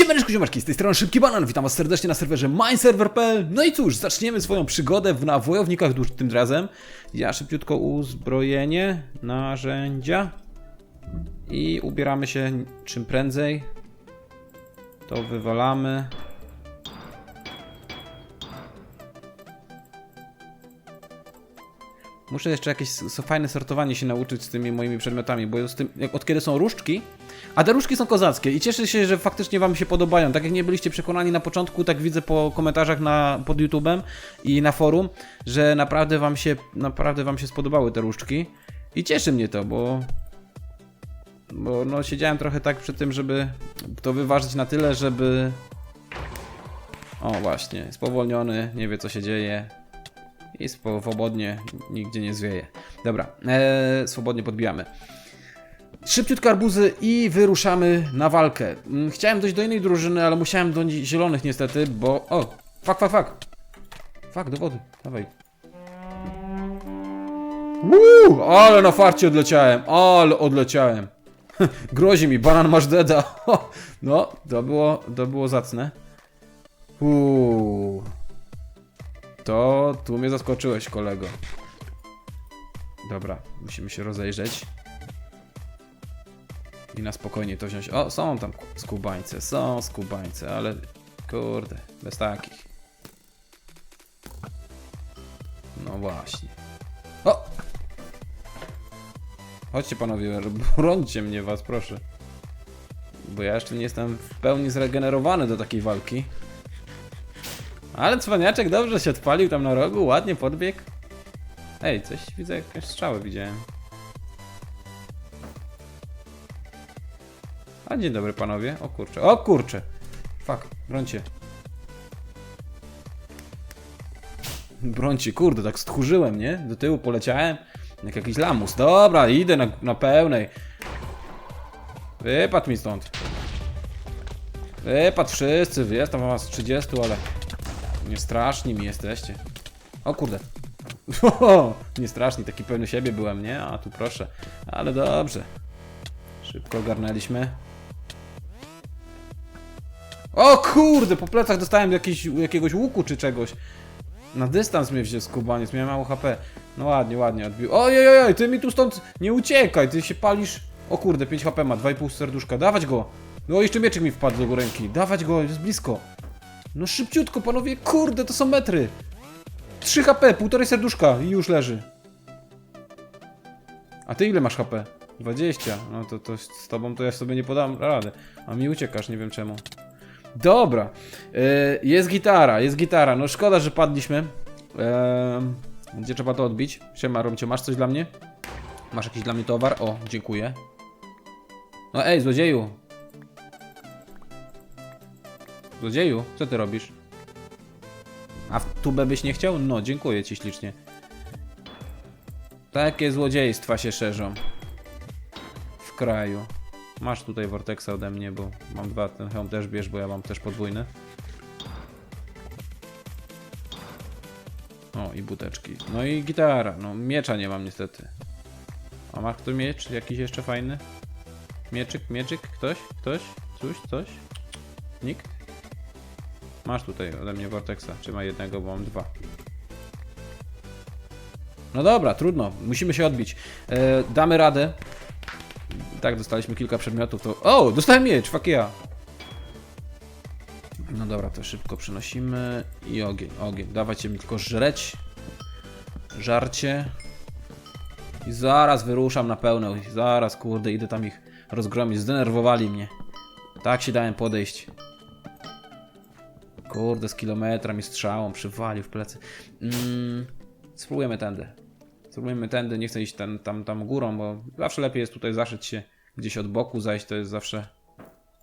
Siemaneczku ziomeczki, z tej strony Szybki Banan, witam was serdecznie na serwerze MyServer.pl No i cóż, zaczniemy swoją przygodę w- na Wojownikach Dusz tym razem. Ja szybciutko uzbrojenie, narzędzia I ubieramy się czym prędzej. To wywalamy Muszę jeszcze jakieś fajne sortowanie się nauczyć z tymi moimi przedmiotami, bo z tym, jak, od kiedy są różdżki, a te różdżki są kozackie i cieszę się, że faktycznie wam się podobają. Tak jak nie byliście przekonani na początku, tak widzę po komentarzach na, pod YouTube'em i na forum, że naprawdę wam się, naprawdę wam się spodobały te różdżki i cieszy mnie to, bo bo no siedziałem trochę tak przy tym, żeby to wyważyć na tyle, żeby o właśnie, spowolniony, nie wie co się dzieje, i swobodnie, nigdzie nie zwieje. Dobra, e, swobodnie podbijamy. Szybciutko arbuzy i wyruszamy na walkę. Mm, Chciałem dojść do innej drużyny, ale musiałem do zielonych niestety, bo... O! Fuck, fuck, fuck! Fuck, do wody, dawaj. Uuu, ale na farcie odleciałem, ale odleciałem. Grozi mi, banan masz deda. No, to było, to było zacne. Uuu. To tu mnie zaskoczyłeś, kolego. Dobra, musimy się rozejrzeć. I na spokojnie to wziąć. O, są tam skubańce, są skubańce, ale kurde, bez takich. No właśnie. O! Chodźcie panowie, brońcie mnie was, proszę. Bo ja jeszcze nie jestem w pełni zregenerowany do takiej walki. Ale cwaniaczek dobrze się odpalił tam na rogu, ładnie podbiegł. Ej, coś widzę, jakieś strzały widziałem. A dzień dobry panowie. O kurczę, o kurczę. Fuck, brońcie. Brońcie, kurde, tak stchórzyłem, nie? Do tyłu poleciałem. Jak jakiś lamus. Dobra, idę na, na pełnej. Wypadł mi stąd. Wypadł wszyscy, jest tam was 30, ale... Nie straszni mi jesteście. O kurde. nie straszni, taki pewny siebie byłem, nie? A tu proszę. Ale dobrze. Szybko ogarnęliśmy. O kurde, po plecach dostałem jakiś, jakiegoś łuku czy czegoś. Na dystans mnie wziął skubaniec, miałem mało HP. No ładnie, ładnie odbił. Ojej, ojej, ty mi tu stąd nie uciekaj, ty się palisz. O kurde, 5 HP ma, 2,5 serduszka, dawać go. No jeszcze mieczyk mi wpadł do ręki, dawać go, jest blisko. No szybciutko, panowie, kurde, to są metry. 3 HP, półtorej serduszka i już leży. A ty ile masz HP? 20. No to, to z tobą to ja sobie nie podam rady. A mi uciekasz, nie wiem czemu. Dobra. Yy, jest gitara, jest gitara. No szkoda, że padliśmy. Yy, gdzie trzeba to odbić? Siema, Romcio, masz coś dla mnie? Masz jakiś dla mnie towar? O, dziękuję. No ej, złodzieju. Złodzieju, co ty robisz? A w tubę byś nie chciał? No, dziękuję ci ślicznie. Takie złodziejstwa się szerzą. W kraju. Masz tutaj Vortexa ode mnie, bo mam dwa, ten hełm też bierz, bo ja mam też podwójny. O, i buteczki. No i gitara. No, miecza nie mam niestety. A ma kto miecz? Jakiś jeszcze fajny? Mieczyk, mieczyk? Ktoś? Ktoś? Coś? Coś? Nikt? Masz tutaj ode mnie Vortexa. Czy ma jednego, bo mam dwa. No dobra, trudno. Musimy się odbić. E, damy radę. Tak, dostaliśmy kilka przedmiotów, to... O! Dostałem miecz, fuck yeah! No dobra, to szybko przenosimy. I ogień, ogień. Dawajcie mi tylko żreć. Żarcie. I zaraz wyruszam na pełną. Zaraz, kurde, idę tam ich rozgromić. Zdenerwowali mnie. Tak się dałem podejść. Kurde, z kilometra mi strzałą przywalił w plecy. Mm, spróbujemy tędy. Spróbujemy tędy, nie chcę iść tam, tam, tam górą, bo zawsze lepiej jest tutaj zaszyć się gdzieś od boku, zajść to jest zawsze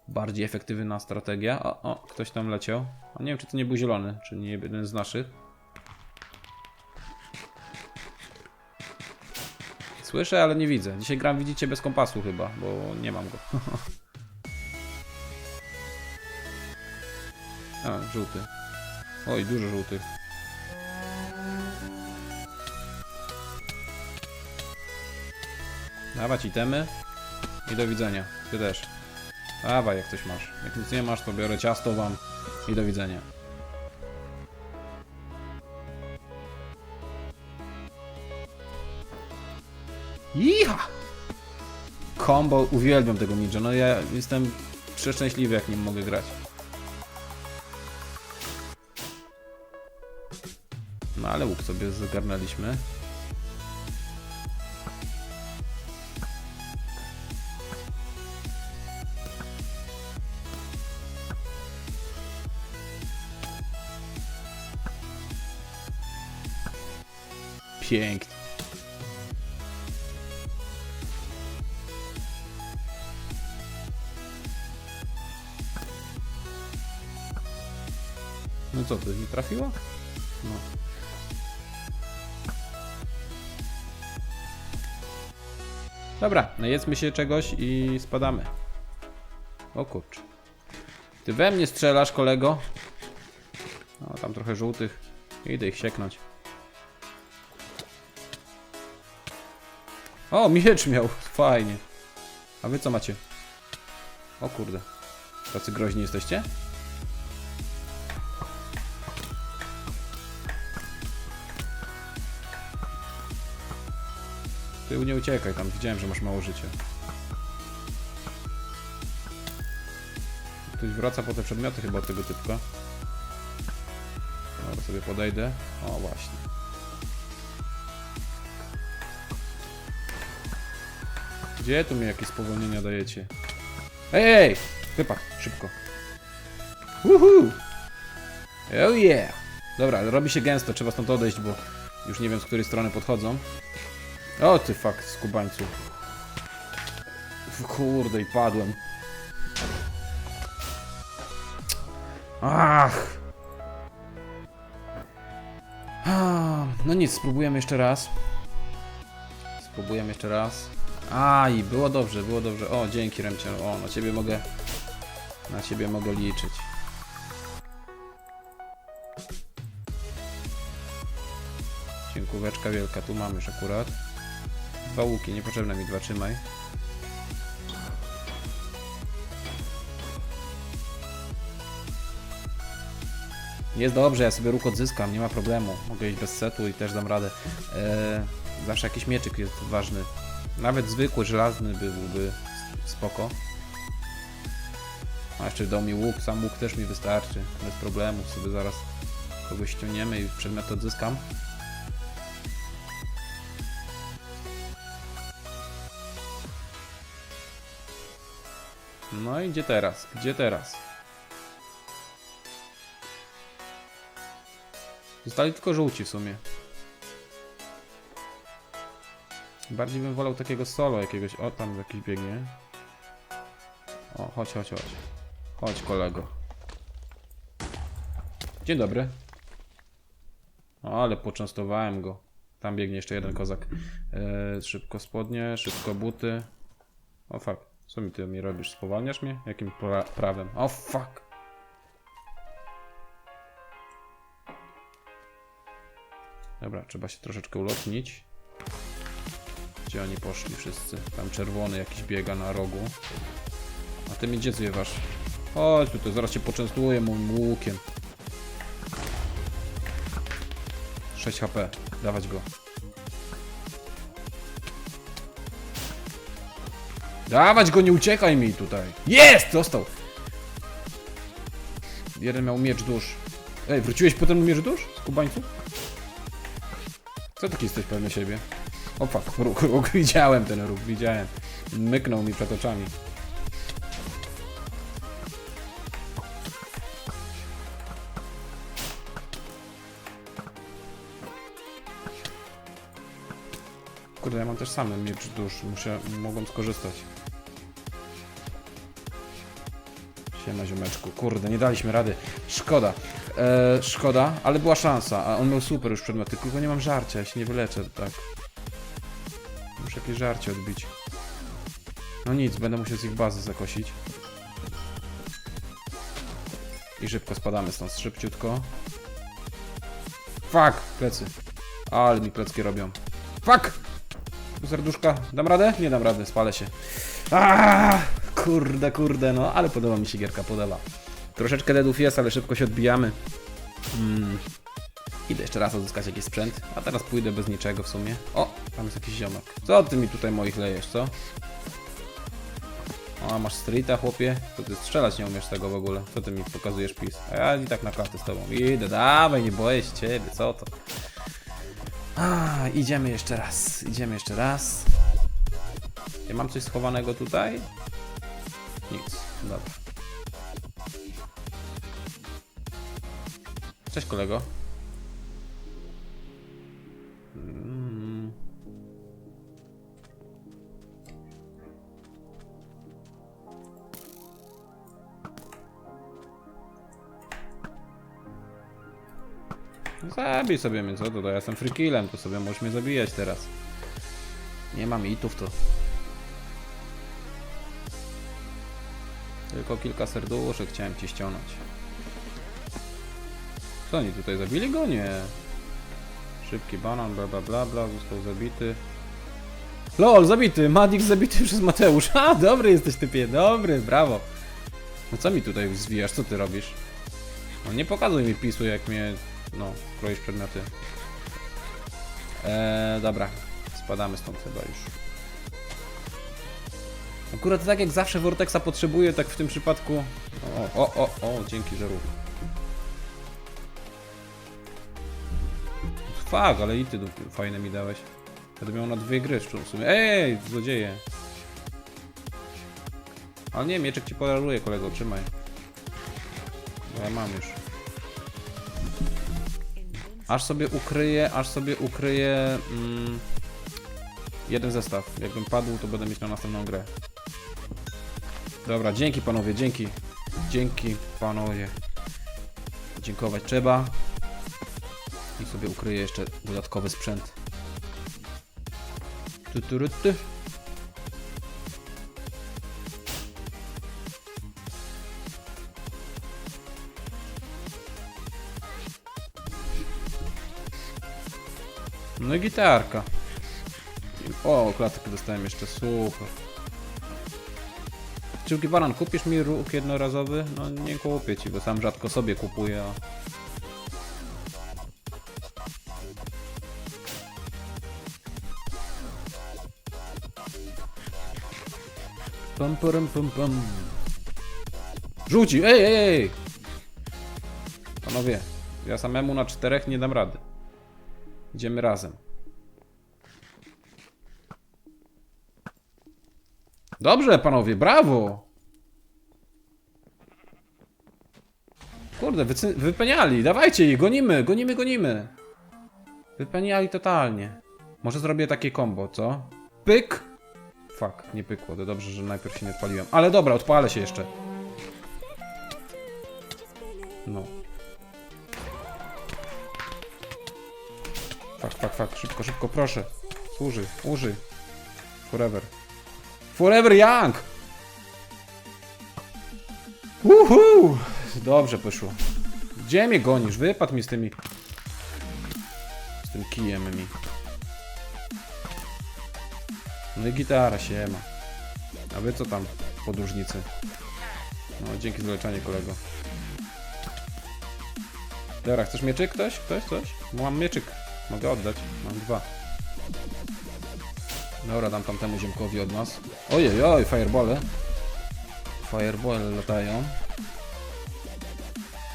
bardziej efektywna strategia. O, o, ktoś tam leciał. A nie wiem, czy to nie był zielony, czy nie jeden z naszych. Słyszę, ale nie widzę. Dzisiaj gram, widzicie, bez kompasu chyba, bo nie mam go. A, żółty. Oj, dużo żółtych. Dawać itemy i do widzenia. Ty też. Dawaj, jak coś masz. Jak nic nie masz, to biorę ciasto wam i do widzenia. Iha! Combo, uwielbiam tego ninja. No ja jestem przeszczęśliwy, jak nim mogę grać. Ale łuk sobie zgarnęliśmy. Pięknie. No co, to mi trafiło? No. Dobra, najedzmy się czegoś i spadamy. O kurczę. Ty we mnie strzelasz, kolego? No, tam trochę żółtych. Idę ich sieknąć. O, miecz miał. Fajnie. A wy co macie? O kurde. Tacy groźni jesteście? Ty nie uciekaj tam, widziałem, że masz mało życia. Ktoś wraca po te przedmioty chyba od tego typka. Dobra, sobie podejdę. O, właśnie. Gdzie tu mi jakieś spowolnienia dajecie? Ej, ej! Wypad, szybko. Woohoo! Oh yeah! Dobra, robi się gęsto, trzeba stąd odejść, bo już nie wiem z której strony podchodzą. O ty fuck, skubańcu. Kurde, i padłem. Ach! No nic, spróbujemy jeszcze raz. Spróbujemy jeszcze raz. A i było dobrze, było dobrze. O, dzięki Remcie. O, na ciebie mogę. Na ciebie mogę liczyć. Dziękóweczka wielka, tu mamy już akurat. Dwa łuki, niepotrzebne mi dwa, trzymaj. Jest dobrze, ja sobie róg odzyskam, nie ma problemu. Mogę iść bez setu i też dam radę. Eee, zawsze jakiś mieczyk jest ważny. Nawet zwykły, żelazny byłby spoko. A jeszcze dał mi łuk, sam łuk też mi wystarczy. Bez problemu, sobie zaraz kogoś ściągniemy i przedmiot odzyskam. No i gdzie teraz? Gdzie teraz? Zostali tylko żółci w sumie. Bardziej bym wolał takiego solo jakiegoś. O, tam jakiś biegnie. O, chodź, chodź, chodź. Chodź, kolego. Dzień dobry. O, ale poczęstowałem go. Tam biegnie jeszcze jeden kozak. E, szybko spodnie, szybko buty. O fuck. Co mi ty mi robisz? Spowalniasz mnie? Jakim pra prawem? O fuck. Dobra, trzeba się troszeczkę ulotnić. Gdzie oni poszli wszyscy? Tam czerwony jakiś biega na rogu. A ty mi gdzie zjewasz? Chodź tutaj, zaraz cię poczęstuję moim łukiem. 6 HP, dawać go. Dawać go, nie uciekaj mi tutaj. Jest! Został. Jeden miał miecz dusz. Ej, wróciłeś potem miecz dusz? Z kubańców? Co taki jesteś pewny siebie? O fuck, róg, róg, widziałem ten róg, widziałem. Myknął mi przed oczami. Kurde, ja mam też samy miecz dusz, muszę, mogłem skorzystać. Siema ziomeczku, kurde, nie daliśmy rady. Szkoda, e, szkoda, ale była szansa, a on miał super już przedmioty, tylko nie mam żarcia, ja się nie wyleczę, tak. Muszę jakieś żarcie odbić. No nic, będę musiał z ich bazy zakosić. I szybko spadamy stąd, szybciutko. Fuck, plecy. Ale mi plecki robią. Fuck! Serduszka, dam radę? Nie dam rady, spalę się. Aaaa! Kurde, kurde, no, ale podoba mi się gierka, podoba. Troszeczkę deadów jest, ale szybko się odbijamy. Mm. Idę jeszcze raz odzyskać jakiś sprzęt, a teraz pójdę bez niczego w sumie. O, tam jest jakiś ziomek. Co ty mi tutaj moich lejesz, co? O, masz streeta, chłopie? To ty strzelać nie umiesz tego w ogóle. Co ty mi pokazujesz pis? A ja i tak na karty z tobą. Idę, dawaj, nie boję się ciebie, co to? A, idziemy jeszcze raz, idziemy jeszcze raz. Ja mam coś schowanego tutaj? Nic, dobra. Cześć kolego. Mm. Zabij sobie mnie, co to? to ja jestem free killem, to sobie możesz mnie zabijać teraz. Nie mam itów to. Tylko kilka serduszek chciałem ci ściągnąć. Co oni tutaj zabili go? Nie. Szybki banan, bla bla bla bla, został zabity. LOL, zabity! Madix zabity przez Mateusz. A, dobry jesteś typie, dobry, brawo. No co mi tutaj zwijasz, co ty robisz? No nie pokazuj mi pisu, jak mnie, no, kroisz przedmioty. Eee, dobra, spadamy stąd chyba już. Akurat tak jak zawsze Vortexa potrzebuję, tak w tym przypadku... O, o, o, o, dzięki żarów. Fuck, ale i ty fajne mi dałeś. Będę miał na dwie gry w sumie. Ej, złodzieje. Ale nie, mieczek ci polaruje, kolego, trzymaj. Bo ja mam już. Aż sobie ukryję, aż sobie ukryję mm, jeden zestaw. Jakbym padł, to będę mieć na następną grę. Dobra, dzięki panowie, dzięki. Dzięki panowie. Dziękować trzeba. I sobie ukryję jeszcze dodatkowy sprzęt. Tu, tu, ru, tu. No i gitarka. O, klatkę dostałem jeszcze, super. Czyłki banan, kupisz mi róg jednorazowy? No nie kupię ci, bo sam rzadko sobie kupuję. A... Pam, pam, pam, pam. Rzuci! Ej, ej, ej! Panowie, ja samemu na czterech nie dam rady. Idziemy razem. Dobrze, panowie, brawo! Kurde, wycy- wypeniali, dawajcie ich, gonimy, gonimy, gonimy. Wypeniali totalnie. Może zrobię takie combo, co? Pyk! Fuck, nie pykło, to dobrze, że najpierw się nie odpaliłem. Ale dobra, odpalę się jeszcze. No. Fuck, fuck, fuck, szybko, szybko, proszę. Służy, użyj. Forever. Forever Young! Uhu! Dobrze poszło. Gdzie mnie gonisz? Wypadł mi z tymi... Z tym kijem mi. No i gitara się ma. A wy co tam, podróżnicy? No, dzięki za leczenie, kolego. Dobra, chcesz mieczyk ktoś? Ktoś? Coś? Mam mieczyk. Mogę oddać. Mam dwa. Dobra, dam tamtemu ziomkowi od nas. Ojej, oj, firebole. Firebole latają.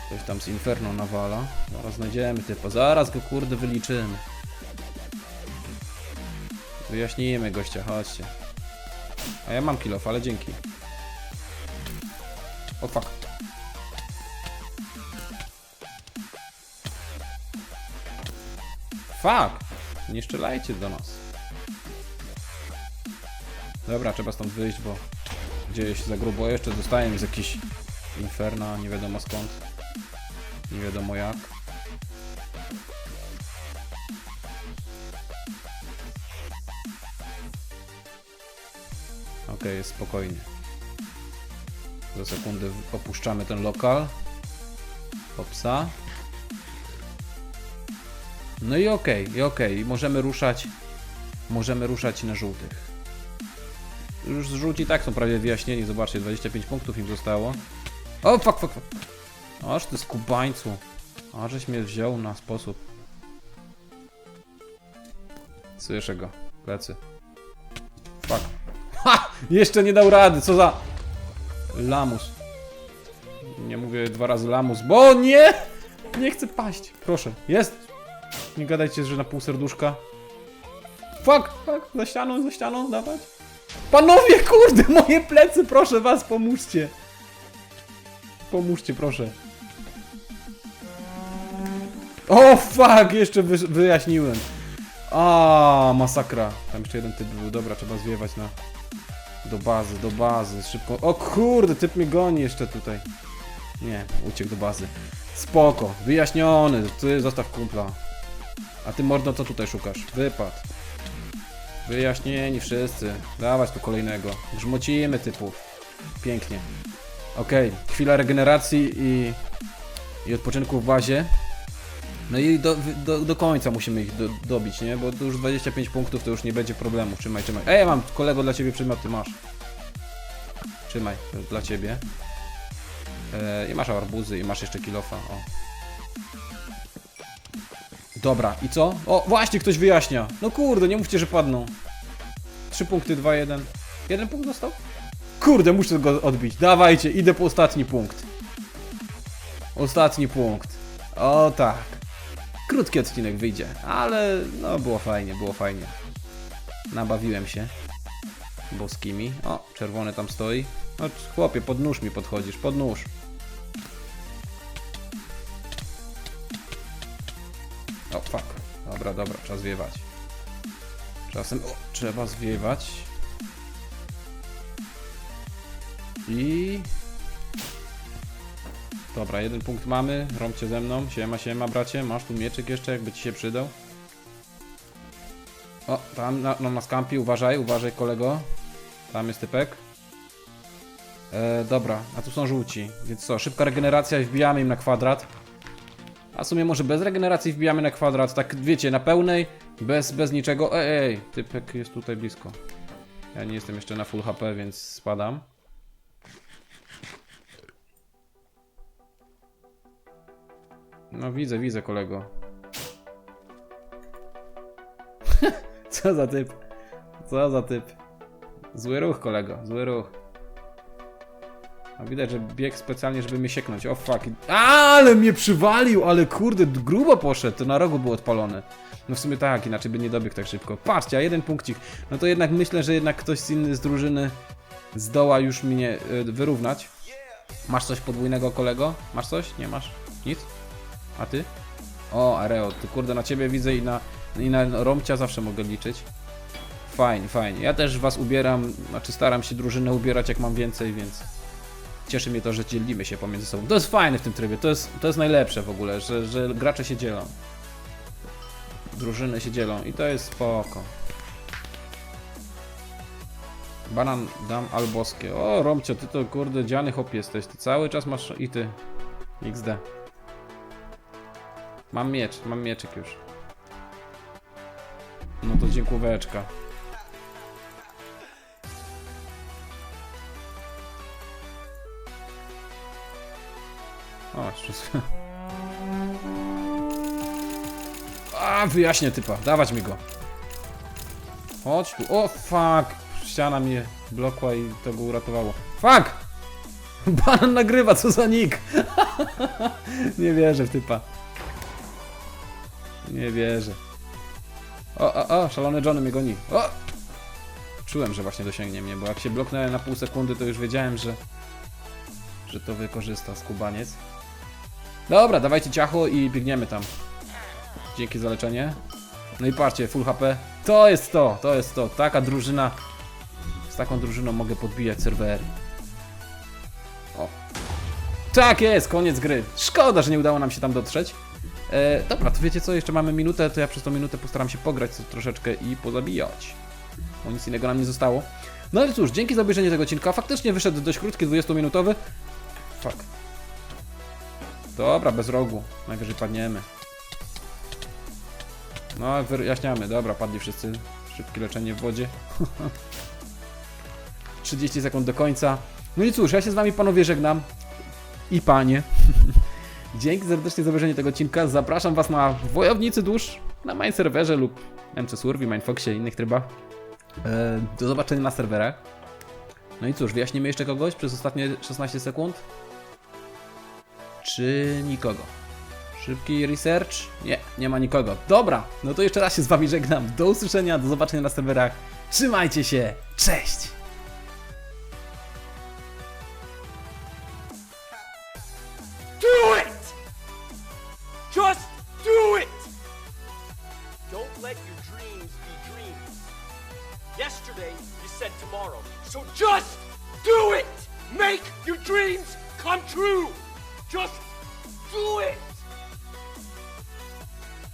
Ktoś tam z Inferno nawala. Zaraz znajdziemy typa. Zaraz go kurde wyliczymy. Wyjaśnijmy gościa, chodźcie. A ja mam kilof, ale dzięki. O fuck. Fuck! Nie strzelajcie do nas. Dobra, trzeba stąd wyjść, bo się za grubo. Jeszcze dostałem z jakiś inferna, nie wiadomo skąd. Nie wiadomo jak. Okej, jest spokojnie. Za sekundę opuszczamy ten lokal. Hopsa. No i okej, i okej, możemy ruszać. Możemy ruszać na żółtych. Już z żółci tak są prawie wyjaśnieni. Zobaczcie, 25 punktów im zostało. O, fuck, fuck, fuck. Aż ty skubańcu. Ażeś mnie wziął na sposób. Słyszę go. Plecy. Fuck. Ha! Jeszcze nie dał rady, co za... Lamus. Nie mówię dwa razy lamus, bo nie! Nie chcę paść. Proszę, jest. Nie gadajcie, że na pół serduszka. Fuck, fuck, za ścianą, za ścianą, dawać. Panowie, kurde, moje plecy, proszę was, pomóżcie. Pomóżcie, proszę. O, fuck, jeszcze wy, wyjaśniłem. A, masakra. Tam jeszcze jeden typ był. Dobra, trzeba zwiewać na... Do bazy, do bazy, szybko. O kurde, typ mnie goni jeszcze tutaj. Nie, uciekł do bazy. Spoko, wyjaśniony, ty zostaw kumpla. A ty mordo, co tutaj szukasz? Wypad. Wyjaśnieni wszyscy. Dawać tu kolejnego. Grzmocimy typów. Pięknie. Okej, chwila regeneracji i, i odpoczynku w bazie. No i do, do, do końca musimy ich do, dobić, nie? Bo to już 25 punktów to już nie będzie problemu. Trzymaj, trzymaj. Ej, mam kolego dla ciebie przedmiot, ty masz. Trzymaj, dla ciebie. E, I masz arbuzy i masz jeszcze kilofa. O. Dobra, i co? O, właśnie ktoś wyjaśnia. No kurde, nie mówcie, że padną. 3 punkty, 2, 1. Jeden punkt dostał? Kurde, muszę go odbić. Dawajcie, idę po ostatni punkt. Ostatni punkt. O tak. Krótki odcinek wyjdzie, ale no było fajnie, było fajnie. Nabawiłem się. Boskimi. O, czerwony tam stoi. No chłopie, pod nóż mi podchodzisz, pod nóż. O, fuck. Dobra, dobra, trzeba zwiewać. Czasem o, trzeba zwiewać. I... Dobra, jeden punkt mamy. Rąbcie ze mną. Siema, siema, bracie. Masz tu mieczyk jeszcze, jakby ci się przydał. O, tam na, na, na skampi. Uważaj, uważaj, kolego. Tam jest typek. E, dobra, a tu są żółci. Więc co, szybka regeneracja i wbijamy im na kwadrat. A w sumie może bez regeneracji wbijamy na kwadrat. Tak, wiecie, na pełnej, bez, bez niczego. Ej, ej, typek jest tutaj blisko. Ja nie jestem jeszcze na full HP, więc spadam. No widzę, widzę kolego. Co za typ? Co za typ? Zły ruch kolego, zły ruch. A widać, że bieg specjalnie, żeby mnie sieknąć. O fuck. Ale mnie przywalił, ale kurde, grubo poszedł. To na rogu był odpalony. No w sumie tak, inaczej by nie dobiegł tak szybko. Patrzcie, a jeden punkcik. No to jednak myślę, że jednak ktoś z inny z drużyny zdoła już mnie y, wyrównać. Masz coś podwójnego kolego? Masz coś? Nie masz? Nic? A ty? O, Areo, ty kurde na ciebie widzę i na, i na Romcia zawsze mogę liczyć. Fajnie, fajnie. Ja też was ubieram, znaczy staram się drużynę ubierać jak mam więcej, więc cieszy mnie to, że dzielimy się pomiędzy sobą. To jest fajne w tym trybie, to jest, to jest najlepsze w ogóle, że, że gracze się dzielą. Drużyny się dzielą i to jest spoko. Banan dam alboskie. O, Romcio, ty to kurde dziany hop jesteś. Ty cały czas masz i ty. XD. Mam miecz, mam mieczyk już. No to dziękóweczka. O, jeszcze... A, wyjaśnię typa, dawać mi go. Chodź tu, o fuck. Ściana mnie blokła i to go uratowało. Fuck! Banan nagrywa, co za nick? Nie wierzę w typa. Nie wierzę. O, o, o, szalony Johnny mnie goni. O! Czułem, że właśnie dosięgnie mnie, bo jak się bloknąłem na pół sekundy, to już wiedziałem, że że to wykorzysta skubaniec. Dobra, dawajcie ciacho i biegniemy tam. Dzięki za leczenie. No i patrzcie, full HP. To jest to, to jest to. Taka drużyna. Z taką drużyną mogę podbijać serwery. O. Tak jest, koniec gry. Szkoda, że nie udało nam się tam dotrzeć. E, dobra, to wiecie co, jeszcze mamy minutę, to ja przez tą minutę postaram się pograć troszeczkę i pozabijać. Bo nic innego nam nie zostało. No ale cóż, dzięki za obejrzenie tego odcinka. Faktycznie wyszedł dość krótki, 20-minutowy. Fuck. Dobra, bez rogu. Najwyżej padniemy. No, wyjaśniamy. Dobra, padli wszyscy. Szybkie leczenie w wodzie. 30 sekund do końca. No i cóż, ja się z wami panowie żegnam. I panie. Dzięki serdecznie za obejrzenie tego odcinka. Zapraszam was na Wojownicy Dusz, na moim serwerze lub MC Survey, Mindfoxie i innych trybach. E, do zobaczenia na serwerach. No i cóż, wyjaśnimy jeszcze kogoś przez ostatnie 16 sekund? Czy nikogo? Szybki research? Nie, nie ma nikogo. Dobra, no to jeszcze raz się z wami żegnam. Do usłyszenia, do zobaczenia na serwerach. Trzymajcie się, cześć!